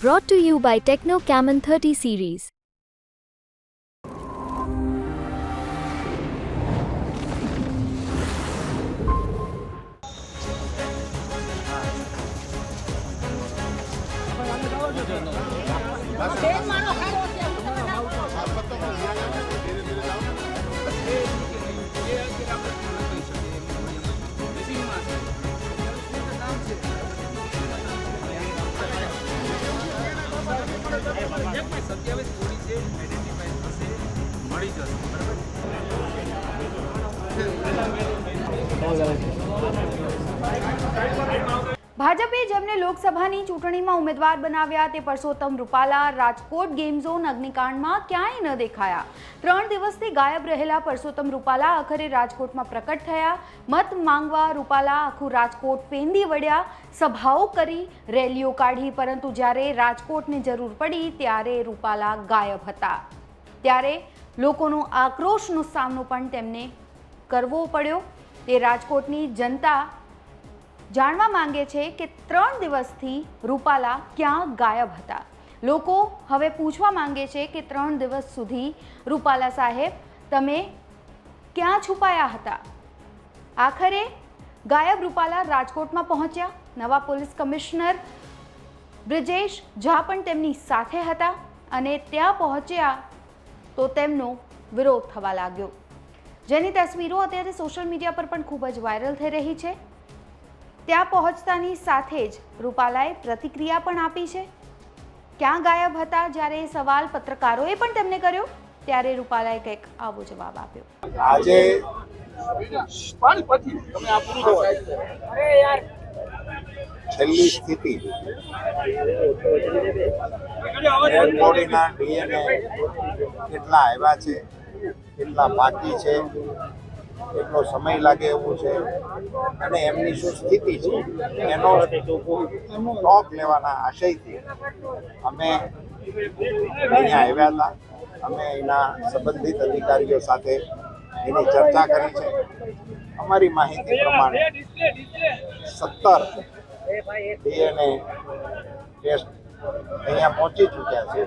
Brought to you by Techno Camon 30 series. સત્યાવીસ કોડી છે. આઈડેન્ટિફાઈ થશે મળી જશે બરાબર ભાજપે જેમને લોકસભાની ચૂંટણીમાં ઉમેદવાર બનાવ્યા તે પરસોત્તમ રૂપાલા, રાજકોટ ગેમ ઝોન અગ્નિકાંડમાં ક્યાંય ન દેખાયા. ત્રણ દિવસથી ગાયબ રહેલા પરસોત્તમ રૂપાલા આખરે રાજકોટમાં પ્રકટ થયા. મત માંગવા રૂપાલા આખું રાજકોટ પેંદી વળ્યા સભાઓ કરી, રેલીઓ કાઢી, પરંતુ જ્યારે રાજકોટને જરૂર પડી ત્યારે રૂપાલા ગાયબ હતા. ત્યારે લોકોનો આક્રોશનો સામનો પણ તેમને કરવો પડ્યો. તે રાજકોટની જનતા જાણવા માંગે છે કે ત્રણ દિવસથી રૂપાલા ક્યાં ગાયબ હતા. લોકો હવે પૂછવા માંગે છે કે ત્રણ દિવસ સુધી રૂપાલા સાહેબ, તમે ક્યાં છુપાયા હતા? આખરે ગાયબ રૂપાલા રાજકોટમાં પહોંચ્યા. નવા પોલીસ કમિશનર બ્રિજેશ ઝા પણ તેમની સાથે હતા અને ત્યાં પહોંચ્યા તો તેમનો વિરોધ થવા લાગ્યો. જેની તસવીરો અત્યારે સોશિયલ મીડિયા પર પણ ખૂબ જ વાયરલ થઈ રહી છે. ત્યાં પહોંચતાની સાથે જ રૂપાલાએ પ્રતિક્રિયા પણ આપી છે. ક્યાં ગાયબ હતા જ્યારે એ સવાલ પત્રકારોએ પણ તેમને કર્યો? ત્યારે રૂપાલાએ કંઈક આવો જવાબ આપ્યો. આજે છેલ્લી સ્થિતિ. કેટલા આવ્યા છે કેટલા બાકી છે કેટલો સમય લાગે એવું છે અને એમની શું સ્થિતિ છે, એનો સ્ટોક લેવાના આશયથી અમે અહીંયા આવ્યા હતા. અમે એના સંબંધિત અધિકારીઓ સાથે એની ચર્ચા કરી છે. અમારી માહિતી પ્રમાણે સત્તર ડીએનએ ટેસ્ટ અહીંયા પહોંચી ચૂક્યા છે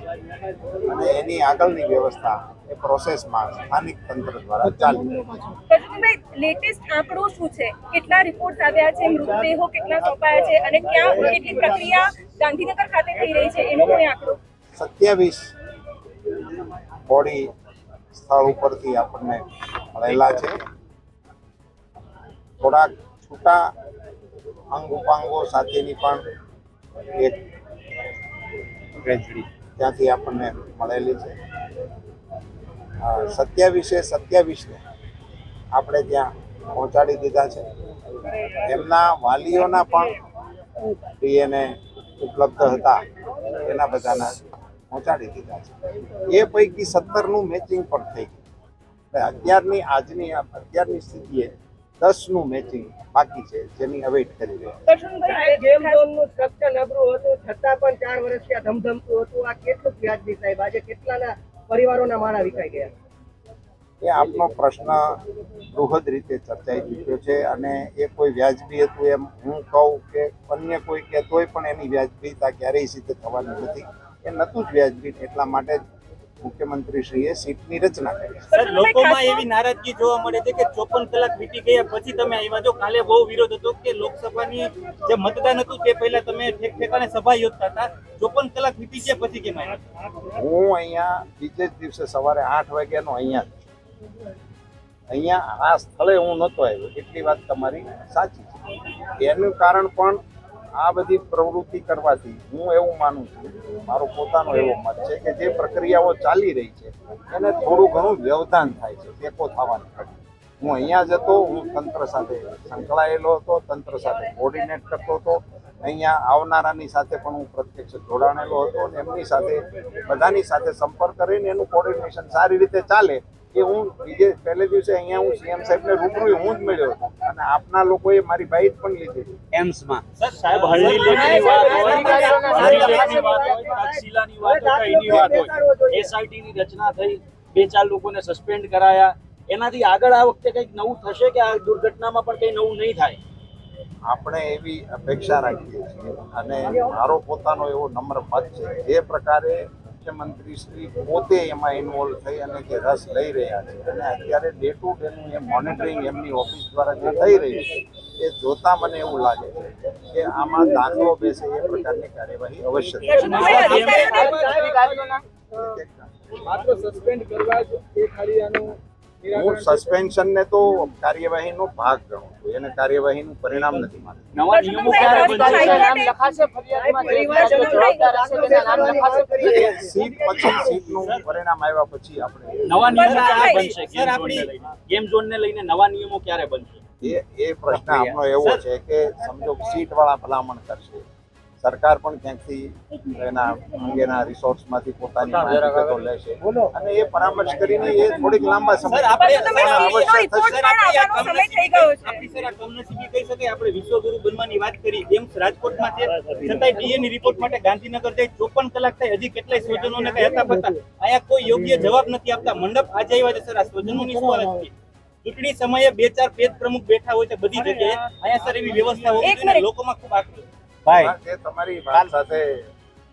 અને એની આગળની વ્યવસ્થા એ પ્રોસેસમાં સ્થાનિક તંત્ર દ્વારા ચાલી રહી છે. કૌશિકભાઈ લેટેસ્ટ આંકડો શું છે? કેટલા રિપોર્ટ આવ્યા છે? મૃતદેહો કેટલા સોંપાયા છે? અને ક્યાં કેટલી પ્રક્રિયા ગાંધીનગર ખાતે થઈ રહી છે? એનો કોઈ આંકડો? સત્યાવીસ બોડી સ્થળ ઉપરથી આપણને મળેલા છે. થોડાક છૂટા અંગ ઉપાંગો સાથેની પણ એક ટ્રેજડી ત્યાંથી આપણને મળેલી છે. સત્યાવીસે સત્યાવીસને આપણે ત્યાં પહોંચાડી દીધા છે. એમના વાલીઓના પણ ડીએનએ ઉપલબ્ધ હતા. એના બધાના પહોંચાડી દીધા છે. એ પૈકી સત્તરનું મેચિંગ પણ થઈ ગયું. અત્યારની આજની અત્યારની સ્થિતિએ દસનું મેચિંગ બાકી છે, જેની અવેટ કરી રહ્યા છતાં પણ ચાર વર્ષથી આ ધમધમતું હતું. આ કેટલું વ્યાજબી સાહેબ? આજે કેટલાના પરિવારોના માળા વિકાઈ ગયા? એ આપનો પ્રશ્ન બૃહદ રીતે ચર્ચાઈ ચૂક્યો છે અને એ કોઈ વ્યાજબી હતું એમ હું કહું કે અન્ય કોઈ કહેતોય પણ એની વ્યાજબીતા ક્યારેય સિદ્ધ થવાની નથી. એ નહોતું જ વ્યાજબી એટલા માટે જ મુખ્યમંત્રીશ્રીએ સીટની રચના કરી. સર લોકોમાં એવી નારાજગી જોવા મળે છે કે ચોપન કલાક વીતી ગયા પછી તમે આવ્યા છો. કાલે બહુ વિરોધ હતો કે લોકસભાની જે મતદાન હતું તે પહેલા તમે ઠેક ઠેકાણે સભા યોજતા હતા. ચોપન કલાક વીતી ગયા પછી કેમ આવ્યા હું અહીંયા બીજે જ દિવસે સવારે આઠ વાગ્યાનો અહીંયા. અહીંયા આ સ્થળે હું નહોતો આવ્યો. એટલી વાત તમારી સાચી છે. એનું કારણ પણ આ બધી પ્રવૃત્તિ કરવાથી હું એવું માનું છું, મારો પોતાનો એવો મત છે કે જે પ્રક્રિયાઓ ચાલી રહી છે, એને થોડું ઘણું વ્યવધાન થાય છે, ટેકો થવાની ઘડી. હું અહીંયા જતો હું તંત્ર સાથે સંકળાયેલો હતો, તંત્ર સાથે કોર્ડિનેટ કરતો હતો અહીંયા આવનારાની સાથે પણ હું પ્રત્યક્ષ જોડાણેલો હતો અને એમની સાથે બધાની સાથે સંપર્ક કરીને એનું કોર્ડિનેશન સારી રીતે ચાલે કે હું બીજે પહેલે દિવસે અહીંયા હું સીએમ સાહેબને રૂબરૂ હું જ મળ્યો હતો અને આપના લોકોએ મારી બાઈટ પણ લીધી. એમ્સમાં. સાહેબ હળની લેખની વાત હોય લેખની વાત હોય તક્ષશિલાની વાત હોય એની વાત હોય એસઆઈટી ની રચના થઈ બે ચાર લોકોને સસ્પેન્ડ કરાયા. એનાથી આગળ આ વખતે કંઈક નવું થશે કે આ દુર્ઘટનામાં પણ કંઈ નવું નહીં થાય? આપણે એવી અપેક્ષા રાખીએ છીએ અને મારો પોતાનો એવો નમ્ર મત છે જે પ્રકારે મુખ્યમંત્રી શ્રી પોતે એમાં ઇન્વોલ્વ થઈ અને જે રસ લઈ રહ્યા છે અને અત્યારે ડે ટુ ડેનું એ મોનિટરિંગ એમની ઓફિસ દ્વારા જે થઈ રહ્યું છે એ જોતા મને એવું લાગે છે કે આમાં દાખલો બેસે એ પ્રકારની કાર્યવાહી અવશ્ય થશે. માત્ર સસ્પેન્ડ કરવા જ એ ખાલી આનું હું સસ્પેન્શનને તો કાર્યવાહીનો ભાગ ગણું છું. એને કાર્યવાહીનું પરિણામ નથી માનતો નવા નિયમો ક્યારે એ સીટ પછી સીટનું પરિણામ આવ્યા પછી આપણે નવા નિયમો ક્યારે બનશે? ગેમ ઝોનને લઈને. નવા નિયમો ક્યારે બનશે? એ એ પ્રશ્ન આપણો એવો છે કે સમજો સીટ વાળા ભલામણ કરશે. સરકાર પણ ક્યાંકથી એના અંગેના રિસોર્સમાંથી પોતાની માહિતી લે છે અને એ પરામર્શ કરીને એ થોડીક લાંબા સમય સર આપણે થશે કમનસીબી કહી શકાય વિશ્વગુરુ બનવાની વાત કરી એમ રાજકોટમાં છે. છતાંય ડીએ રિપોર્ટ માટે ગાંધીનગર જઈ ચોપન કલાક થાય હજી કેટલાય સ્વજનોને કઈ હતા પતા. અહીંયા કોઈ યોગ્ય જવાબ નથી આપતા. મંડપ આજે આવ્યા છે સર આ સ્વજનોની શું હાલત છે? ચૂંટણી સમયે બે ચાર પેજ પ્રમુખ બેઠા હોય છે બધી જગ્યાએ. અહીંયા સર એવી વ્યવસ્થા હોવી જોઈએ ને લોકોમાં ખૂબ આક્રોશ હા, એ તમારી વાત સાથે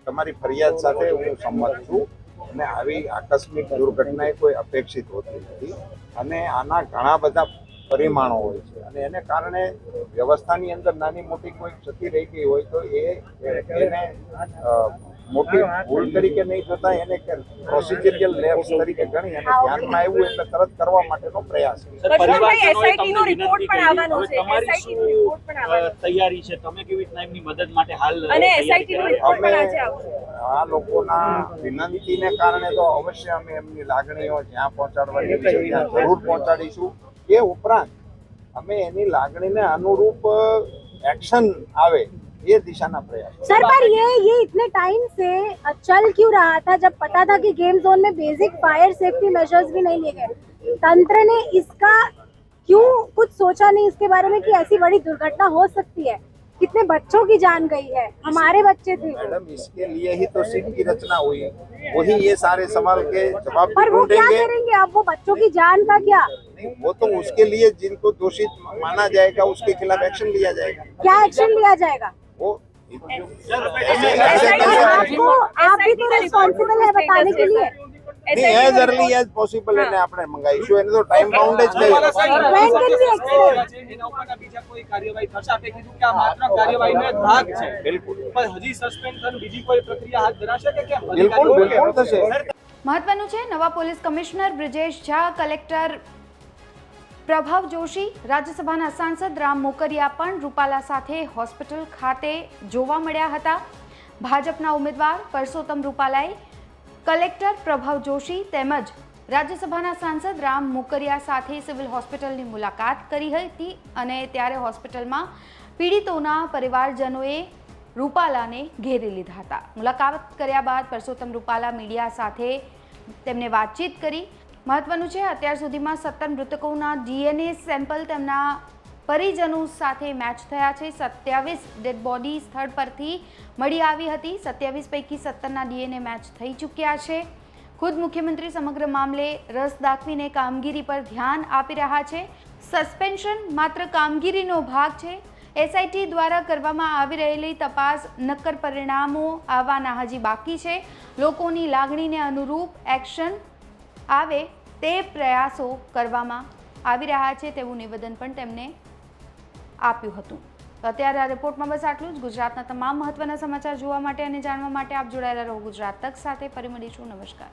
તમારી ફરિયાદ સાથે હું સંમત છું. અને આવી આકસ્મિક દુર્ઘટના એ કોઈ અપેક્ષિત હોતી નથી. અને આના ઘણા બધા પરિમાણો હોય છે. અને એને કારણે વ્યવસ્થાની અંદર નાની મોટી કોઈ ક્ષતિ રહી ગઈ હોય તો એ એને મોટી ભૂલ તરીકે નહીં થતા એને પ્રોસિજરિયલ લેબ્સ તરીકે ગણી અને ધ્યાનમાં આવ્યું એટલે તરત કરવા માટેનો પ્રયાસ. તૈયારી છે? તમે કેવી રીતના એમની મદદ માટે હાલ અમે આ લોકોના વિનંતીને કારણે તો અવશ્ય અમે એમની લાગણીઓ જ્યાં પહોંચાડવાની છે. ત્યાં જરૂર પહોંચાડીશું. એ ઉપરાંત અમે એની લાગણીને અનુરૂપ એક્શન આવે. ये दिशा ना प्रयास सर पर ये ये इतने टाइम से चल क्यों रहा था जब पता था कि गेम जोन में बेसिक फायर सेफ्टी मेजर्स भी नहीं लिए गए? तंत्र ने इसका क्यों कुछ सोचा नहीं इसके बारे में कि ऐसी बड़ी दुर्घटना हो सकती है? कितने बच्चों की जान गई है? हमारे बच्चे थे। मैडम इसके लिए ही तो सिंह की रचना हुई। वही ये सारे सवाल के जवाब पर वो क्या करेंगे? अब वो बच्चों की जान का क्या? वो तो उसके लिए जिनको दोषित माना जाएगा उसके खिलाफ एक्शन लिया जाएगा। क्या एक्शन लिया जाएगा? वो SIT आपको आप भी तो रिस्पॉन्सिबल है बताने के लिए એઝ અર્લી એઝ પોસિબલ એને આપણે મંગાવીશું એને તો ટાઈમ બાઉન્ડ જ કહ્યું When can we expect? એના ઉપરના બીજા કોઈ કાર્યવાહી થશે આપણે કીધું કે આ માત્ર કાર્યવાહીનો એક ભાગ છે બિલકુલ પણ હજી સસ્પેન્ડ થઈને બીજી કોઈ પ્રક્રિયા હાથ ધરાશે કે કેમ બિલકુલ બિલકુલ થશે મહત્વનું છે નવા police commissioner Brijesh Jha collector Prabhav Joshi રાજ્યસભાના સાંસદ રામ મોકરિયા પણ રૂપાલા સાથે હોસ્પિટલ ખાતે જોવા મળ્યા હતા. ભાજપના ઉમેદવાર પરસોત્તમ રૂપાલાએ કલેક્ટર પ્રભાવ જોશી તેમજ રાજ્યસભાના સાંસદ રામ મોકરિયા સાથે સિવિલ હોસ્પિટલની મુલાકાત કરી હતી અને ત્યારે હોસ્પિટલમાં પીડિતોના પરિવારજનોએ રૂપાલાને ઘેરી લીધા હતા. મુલાકાત કર્યા બાદ પરસોત્તમ રૂપાલા મીડિયા સાથે તેમને વાતચીત કરી મહત્વનું છે, અત્યાર સુધીમાં સત્તર મૃતકોના ડીએનએ સેમ્પલ તેમના પરિજનો સાથે મેચ થયા છે. સત્યાવીસ ડેડ બોડી સ્થળ પરથી મળી આવી હતી. સત્યાવીસ પૈકી સત્તરના ડીએનએ મેચ થઈ ચૂક્યા છે. ખુદ મુખ્યમંત્રી સમગ્ર મામલે રસ દાખવીને કામગીરી પર ધ્યાન આપી રહ્યા છે. સસ્પેન્શન માત્ર કામગીરીનો ભાગ છે. એસઆઈટી દ્વારા કરવામાં આવી રહેલી તપાસ નક્કર પરિણામો આવવાના હજી બાકી છે. લોકોની લાગણીને અનુરૂપ એક્શન આવે તે પ્રયાસો કરવામાં આવી રહ્યા છે તેવું નિવેદન પણ તેમણે આપ્યું હતું. અત્યારે આ રિપોર્ટમાં બસ આટલું જ. ગુજરાતના તમામ મહત્વના સમાચાર જોવા માટે અને જાણવા માટે આપ જોડાયેલા રહો ગુજરાત તક સાથે. ફરી મળીશું. નમસ્કાર.